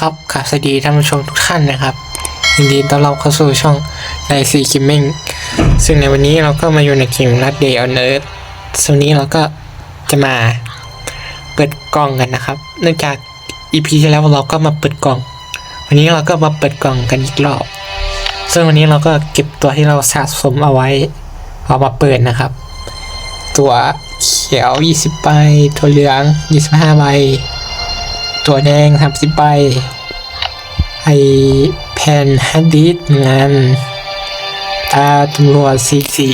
ครับครับสวัสดีท่านผู้ชมทุกท่านนะครับยินดีต้อนรับเข้าสู่ช่องในซีคิมมิ่งซึ่งในวันนี้เราก็มาอยู่ในเกมรัดเดย์ออนเอิร์ธส่วนนี้เราก็จะมาเปิดกล่องกันนะครับ เนื่องจากอีพีที่แล้วเราก็มาเปิดกล่อง วันนี้เราก็มาเปิดกล่องกันอีกรอบ ซึ่งวันนี้เราก็เก็บตัวที่เราสะสมเอาไว้เอามาเปิดนะครับ ตัวเขียว 20ใบตัวเหลือง 25ใบ ตัวแดงทำสิบใบไอแผ่นฮัดดิสงานตาตำรวจสีสี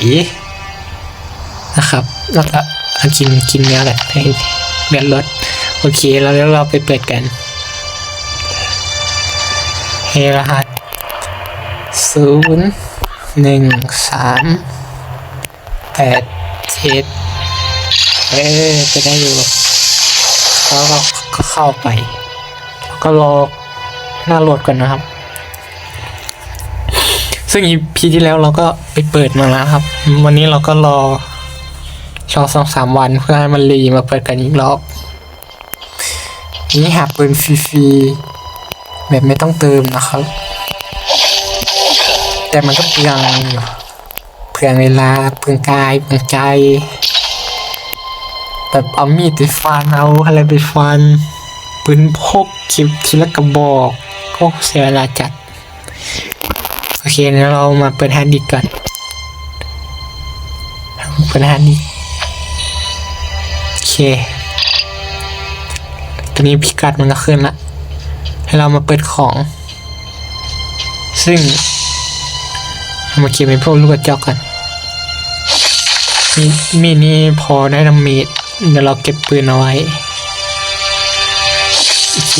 นะครับแล้วก็กินกินเนื้อแหละให้เลือดลดโอเคแล้วเดี๋ยวเราไปเปิดกันเฮรหัสศูนย์หนึ่งสามแปดเจ็ดเออไปได้อยู่เราก็็เข้าไป แล้วก็รอหน้าโหลดก่อนนะครับ ซึ่งอีพีที่แล้วเราก็ไปเปิดมาแล้วครับ วันนี้เราก็รอชอสองสามวันเพื่อให้มันรีมาเปิดกันอีกรอบนี่หาปืนฟรีๆแบบไม่ต้องเติมนะครับ แต่มันก็เปลืองอยู่เปลืองเวลาเปลืองกายเปลืองใจ แบบเอามีดไปฟันเอาอะไรไปฟันปืนพกคิบทีละกระบอกก็เสียเวลาจัด โอเคเดี๋ยวเรามาเปิดฮาร์ดดิสก์ก่อนเปิดฮาร์ดดิสก์โอเคตอนนี้พิกัดมันก็ขึ้นละให้เรามาเปิดของ ซึ่งมาเก็บเป็นพวกลูกกระจอกกันมีมีนี่พอได้ดาเมจ เดี๋ยวเราเก็บปืนเอาไว้โอเค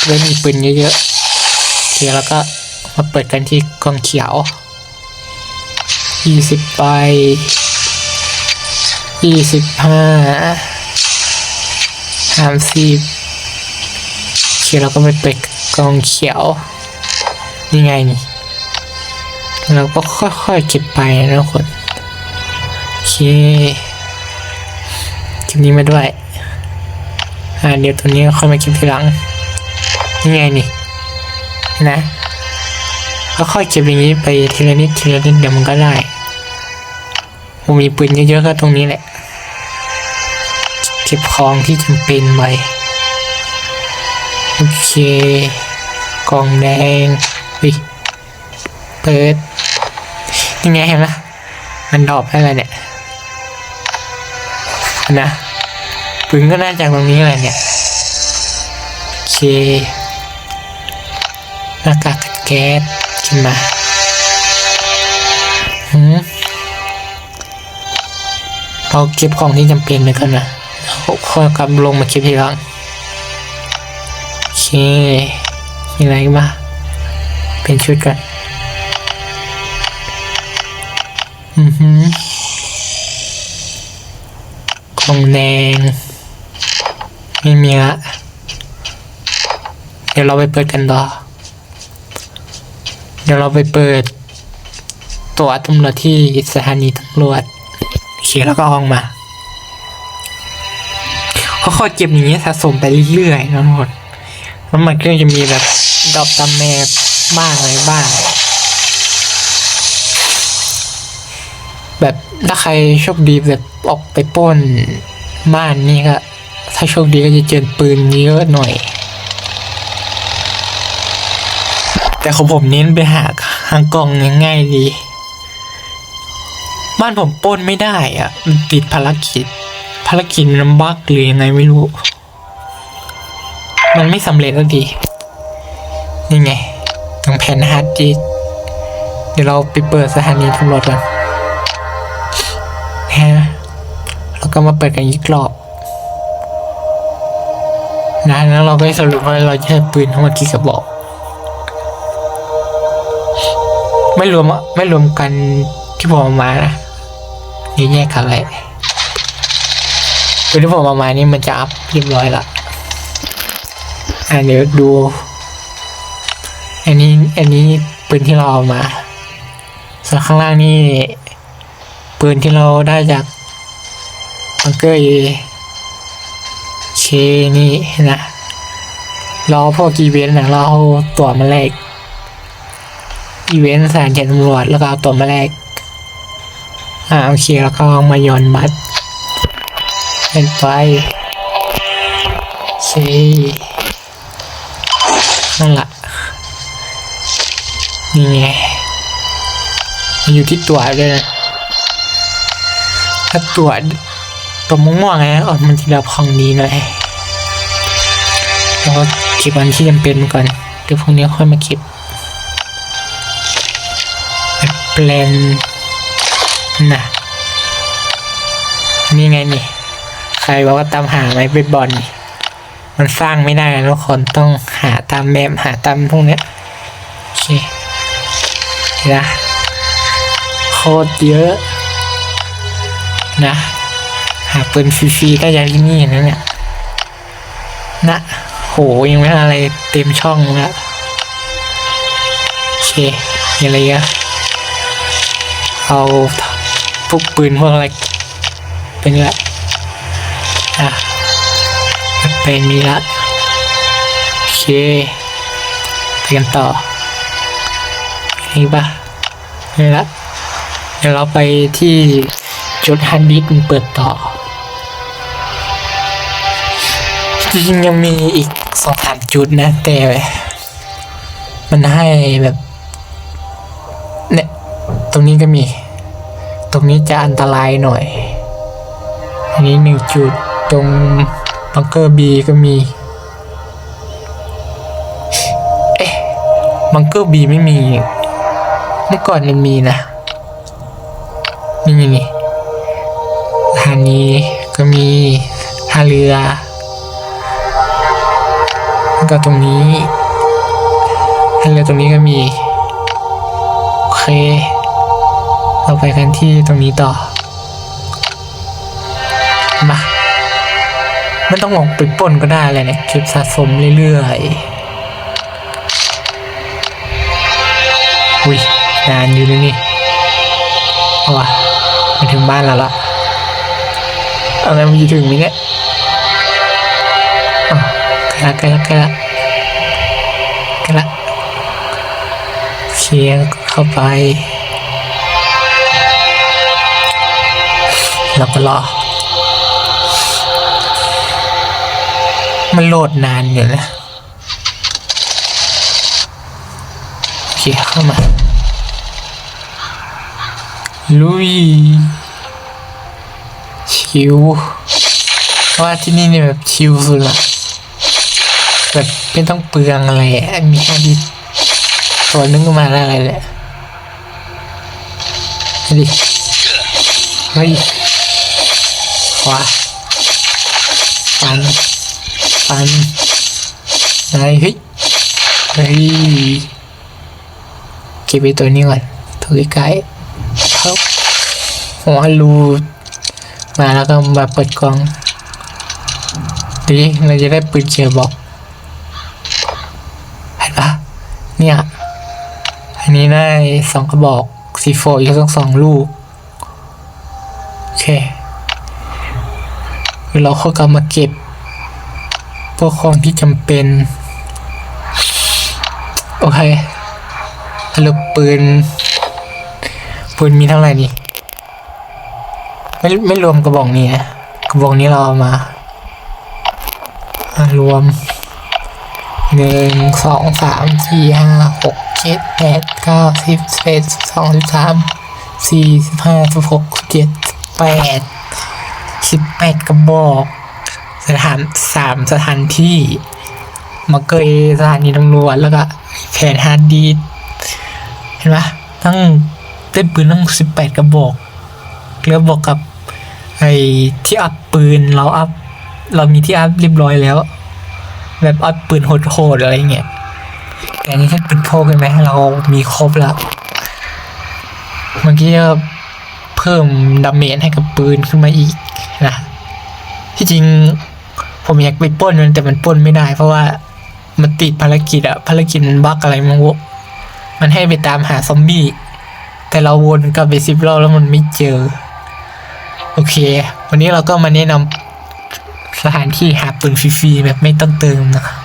เพื่อมีปืนเยอะๆโอเคแล้วก็มาเปิดกันที่กองเขียวยี่สิบใบยี่สิบห้าสามสิบโอเคเราก็ไปเปิดกองเขียวนี่ไงนี่เราก็ค่อยๆเก็บไปนะทุกคนโอเค คลิปนี้มาด้วย อ่าเดี๋ยวตัวนี้ค่อยมาคลิปทีหลังนี่ไงนี่นะก็ค่อยเก็บอย่างนี้ไปทีละนิดทีละนิดเดี๋ยวมันก็ได้ผมมีปืนเยอะๆก็ตรงนี้แหละ เก็บของที่จำเป็นไว้โอเคกล่องแดงวิเปิดนี่ไงเห็นไหมมันดอปให้อะไรเนี่ย นะปืนก็น่าจากตรงนี้เลยเนี่ยโอเคหน้ากากกันแก๊สขึ้นมาหืมเราเก็บของที่จำเป็นไปก่อนนะค่อยกลับลงมาเก็บทีหลังโอเคมีอะไรบ้างเป็นชุดกันอือหือ กล่องแดง ไม่มีละเดี๋ยวเราไปเปิดกันต่อ เดี๋ยวเราไปเปิด ตัวตำรวจที่สถานีตำรวจโอเคแล้วก็เอาออกมาค่อยเก็บอย่างนี้ยสะสมไปเรื่อยๆนะทุกคนแล้วมันก็จะมีแบบดอกตามแมบบ้างอะไรบ้าง แบบถ้าใครโชคดีแบบออกไปป้นบ้านนี่ก็ถ้าโชคดีก็จะเจอปืนเยอะหน่อย แต่ของผมเน้นไปหาหางกล่องง่ายๆดี บ้านผมป้นไม่ได้อะ มันติดภารกิจ ภารกิจมันบักหรือยังไงไม่รู้ มันไม่สำเร็จสักทีนี่ไงตรงแผ่นฮาร์ดดิสเดี๋ยวเราไปเปิดสถานีตำรวจกัน ฮะแล้วก็มาเปิดกันอีกรอบนะแล้วเราก็สรุปว่าเราจะใช้ปืนทั้งหมดกี่กระบอก ไม่รวมไม่รวมกันที่ผมเอามานะนี่แยกกันเลยปืนที่ผมเอามานี่มันจะอัพเรียบร้อยละอ่าเดี๋ยวดู อันนี้อันนี้ปืนที่เราเอามาส่วนข้างล่างนี่ ปืนที่เราได้จากบังเกอร์เอเคนี่นะรอพวกอีเวนต์นะเราเอาตัวมาแลกอีเวนต์สานเขียนตำรวจแล้วก็เอาตัวมาแลกอ่าโอเคแล้วก็ามาย่อนบัตรเป็นไปเคนั่นละนี่ไงมันอยู่ที่ตัวด้วยนะ ถ้าตั๋วตัวม่วงๆไงออกมันจะดับของดีหน่อยแล้วก็เก็บอันที่จำเป็นก่อนเดี๋ยวพรุ่งนี้ค่อยมาเก็บแปลนนะนี่ไงนี่ ใครบอกว่าตามหาไม้เบสบอลนี่มันสร้างไม่ได้ทุกคนต้องหาตามแมปหาตามพวกเนี้ยโอเคนะโคตรเยอะ นะ หาปืนฟรีๆได้จาที่นี่นะเนี่ยนะโหยังไม่อะไรเต็มช่องแล้วโอเคมีอะไรอะเอาพวกปืนพวกอะไรเป็นละอะเป็นมีละโอเคไปกันต่อนี่ปะนี่ละเดี๋ยวเราไปที่ จุดฮันดิสมันเปิดต่อ จริงยังมีอีกสองสามจุดนะ แต่ มันให้แบบ เนี่ย ตรงนี้ก็มี ตรงนี้จะอันตรายหน่อย อันนี้หนึ่งจุดตรงบังเกอร์บีก็มีเอ๊ะบังเกอร์บีไม่มี เมื่อก่อนมันมีนะ นี่นี่นี่สถานีก็มีท่าเรือแล้วก็ตรงนี้ท่าเรือตรงนี้ก็มี โอเค เราไปกันที่ตรงนี้ต่อ มา ไม่ต้องลงไปปล้นก็ได้เลยเนี่ยเก็บสะสมเรื่อยๆอุ้ยนานอยู่นะนี่เอาวะมาถึงบ้านแล้วล่ะ อาไงมันจะถึงไหมเนี่ยอ๋อใกล้ละใกล้ละใกล้ละใกล้ละเคลียร์เข้าไป แล้วก็รอ มันโหลดนานอยู่นะโอเคเข้ามา ลุย ชิวเพราะว่าที่นี่เนี่ยแบบชิวสุดละแบบไม่ต้องเปลืองอะไรอะมีแค่ดิตัวนึงก็มาได้อะไรแหละดิเฮ้ยขวาฟันฟันไหนเฮ้ยเฮ้ยเก็บไปตัวนี้ก่อนถูกใกล้ๆครับหัวรู มาแล้วก็มาเปิดกล่องดีเราจะได้ปืนเขียวบอกเห็นปะเนี่ย อันนี้ได้สองกระบอกซีโฟอีกสองสองลูก โอเคเวเราเข้ากลับมาเก็บ พวกของที่จำเป็น โอเคสรุปปืนปืนมีเท่าไหร่นี่ ไม่ไม่รวมกระบอกนี้นะกระบอกนี้เราเอามารวมหนึ่งสองสามสี่ห้าหกเจ็ดแปดเก้าสิบสิบเอ็ดสิบสองสิบสามสี่สิบห้าสิบหกสิบเจ็ดแปดสิบแปดกระบอก สถานสามสถานที่มาเกยสถานีตำรวจแล้วก็แผนฮาร์ดดีเห็นปะตั้งเต้นปืนตั้งสิบแปดกระบอกแล้วบอกกับ ไอ้ที่อัพปืนเราอัพ เรามีที่อัพเรียบร้อยแล้ว แบบอัพปืนโหดๆอะไรเงี้ยแต่อันนี้แค่ปืนพกใช่ไหมเรามีครบแล้วเมื่อกี้ก็เพิ่มดาเมจให้กับปืนขึ้นมาอีกนะที่จริงผมอยากไปป้นมันแต่มันป้นไม่ได้ เพราะว่ามันติดภารกิจอะภารกิจมันบั๊กอะไรมันวมันให้ไปตามหาซอมบี้แต่เราวนกลับไปสิบรอบแล้วมันไม่เจอ โอเค วันนี้เราก็มาแนะนำสถานที่หาปืนฟรีๆแบบไม่ต้องเติมนะครับ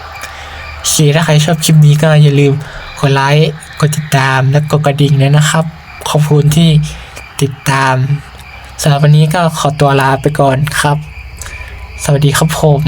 โอเคถ้าใครชอบคลิปนี้ก็อย่าลืมกดไลค์กดติดตามและกดกระดิ่งด้วยนะครับ ขอบคุณที่ติดตามสำหรับวันนี้ก็ขอตัวลาไปก่อนครับ สวัสดีครับผม